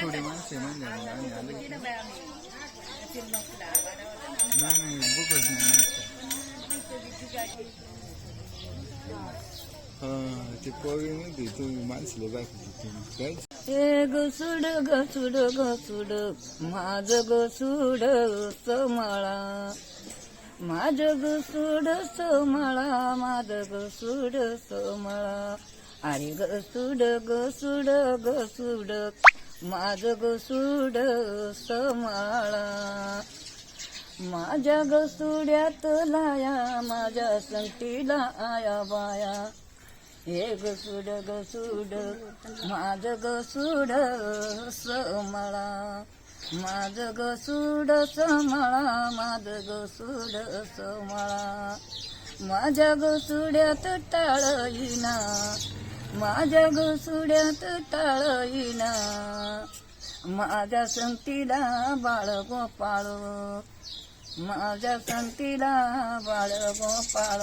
थोडी माणसे म्हणजे नाही नाही बुकच नाही हा ते पोळी म्हणते तुम्ही माणसले बाकी तुम्ही काय ए गसुड गसुड गसुड माझ गसुड समळा. माझ सुड समळा माझ सुड सोमळा. अरे ग सुड ग सुड ग सुड माझ सुड समळा. माझ्या गसुड्यात लाया माझ्या संगतीला आया बाया. हे गसुड गसुड माझ गसुड समळा. माझ गसुड समळा माझ गसुड समळा. माझ्या गसुड्यात टाळईना माझ्या गसुड्यात टाळईना. माझ्या संतीला बाळ गोपाळ माझ्या संतीला बाळ गोपाळ.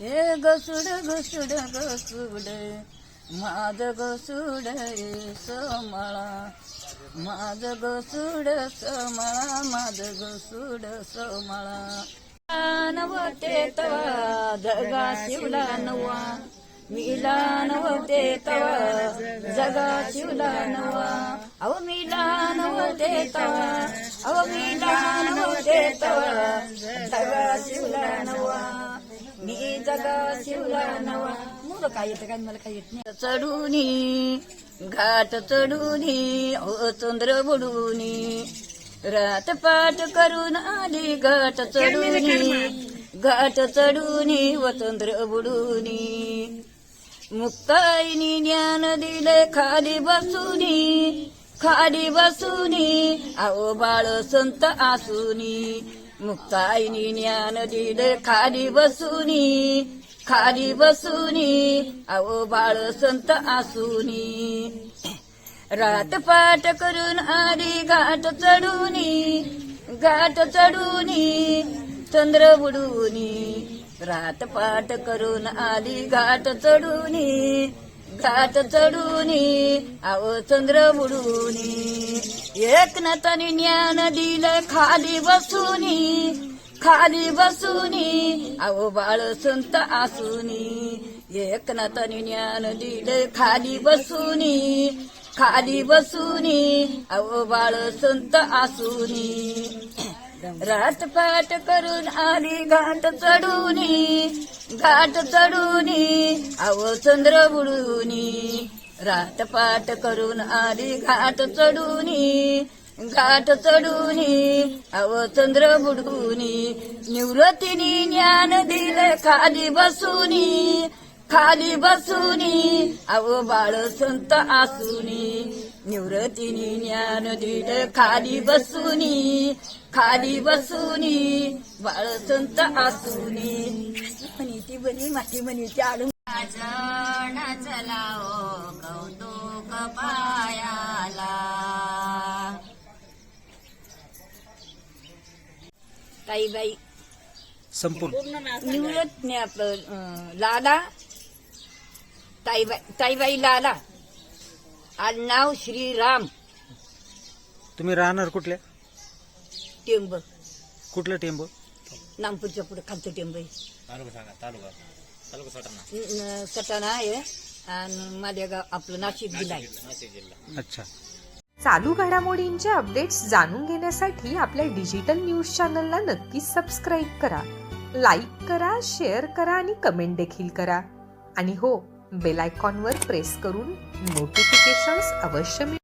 हे गसुड गसुड गसुड माझ सुड समळा माझ सुड समळा माझ सुड समळा. नवते तवा जगा शिवला नवा मिला नवते तवा जगा शिवला नवा. अव मिला नवते तवा अव मिला नवते तवा जगा शिवला नवा. मी जगा शिवला नवा. मुलं काय येतं काय? मला काय येत नाही. चढूनी घाट चढूनी ओ चंद्र बुडूनी. रात पाठ करून आली घाट चढूनी. घाट चढूनी व चंद्र बुडूनी. मुक्ताईनी ज्ञान दिले खाली बसूनी. खाली बसूनी आओ बाळ संत आसुनी. मुक्ताईनी ज्ञान दिल खाली बसूनी खाली बसूनी आओ बाळ संत आसुनी. रात पाठ करून आली घाट चढूनी घाट चढूनी चंद्र बुडूनी. रात पाठ करून आली घाट चढूनी. घाट चढूनी आव चंद्र बुडूनी. एक नतनी ज्ञान दिलं खाली बसूनी. खाली बसूनी अहो बाळ संत आसुनी. एक नतनी ज्ञान दिलं खाली बसूनी. खाली बसूनी अहो बाळ संत आसुनी. रातपाठ करून आली घाट चढूनी घाट चढून अव चंद्र बुडून. रातपाट करून आली घाट चढून घाट चढून अव चंद्र बुडूनी. निवृत्तीनी ज्ञान दिलं खाली बसूनी खाली बसूनी अव बाळ संत आसुनी. निवृत्तीनी ज्ञान दिलं खाली बसूनी खाली बसूनी बाळ संत आसुनी. म्हणी ती बनी माती म्हणी ती आडून जण चलाओ कौतुक पायाला. ताईबाई संपूर्ण. निवृत्त नाही आपलं अं, लाला. ताईबाई ताईबाई लाला. आडनाव श्रीराम. तुम्ही राहणार कुठल्या? टेंब. कुठलं टेंब? नामपूरच्या पुढे खालचं टेंब आहे. सटाणा. आहे आणि माझ्या गाव आपलं नाशिक जिल्हा आहे. अच्छा. चालू घडामोडींचे अपडेट्स जाणून घेण्यासाठी आपल्या डिजिटल न्यूज चॅनलला नक्कीच सबस्क्राईब करा. लाईक करा शेअर करा आणि कमेंट देखील करा. आणि हो बेल आयकॉनवर प्रेस करून नोटिफिकेशन्स अवश्य मिळवा.